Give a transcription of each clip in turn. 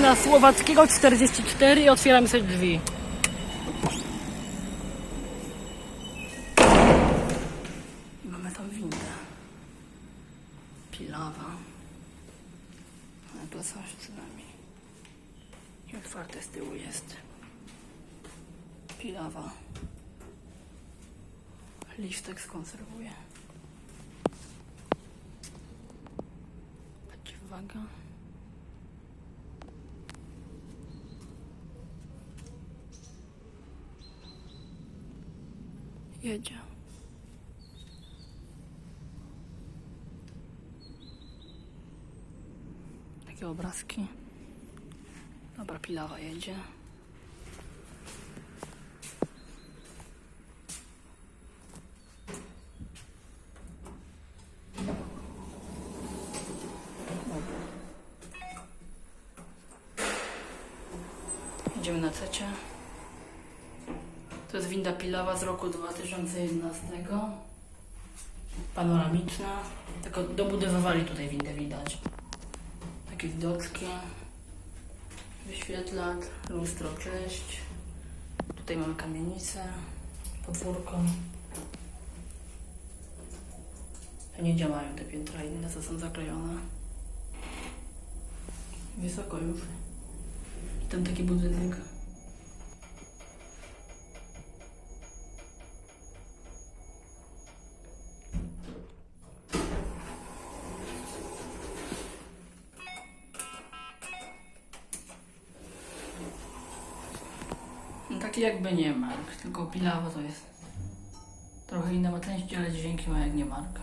na Słowackiego 44 i otwieramy sobie drzwi. Mamy tam windę. Pilawa. Ale to coś przynajmniej. I otwarte z tyłu jest. Pilawa. Listek skonserwuję. Przeciwwaga. Jedzie. Takie obrazki. Dobra, pilawa jedzie. Jedziemy na cecie. To jest winda pilawa z roku 2011. Panoramiczna. Tylko dobudowywali tutaj windę widać. Takie widoczki. Wyświetlacz, lustro, cześć. Tutaj mamy kamienicę, podwórko. Nie działają te piętra inne, co są zaklejone. Wysoko już. Tam taki budynek. Taki jakby nie mark, tylko pilawa to jest trochę inna ma części, ale dźwięki ma jak nie mark.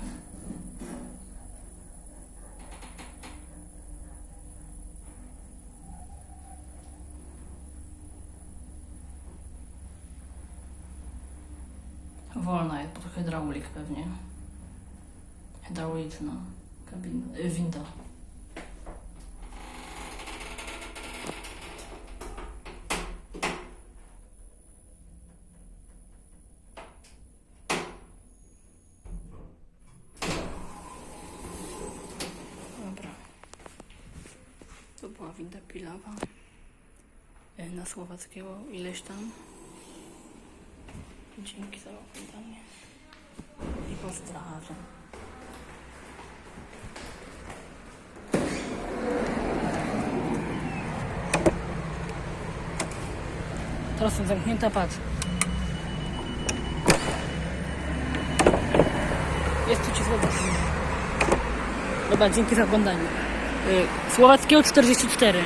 Wolna jest, to hydraulik pewnie. Hydrauliczna kabina, y, winda. Dobra. To była winda pilawa. Y, Na Słowackiego ileś tam. Dzięki za oglądanie. I pozdrawiam. Teraz są zamknięte, patrz. Jest tu ci Słowacki. Dobra, dzięki za oglądanie. Słowackiego 44.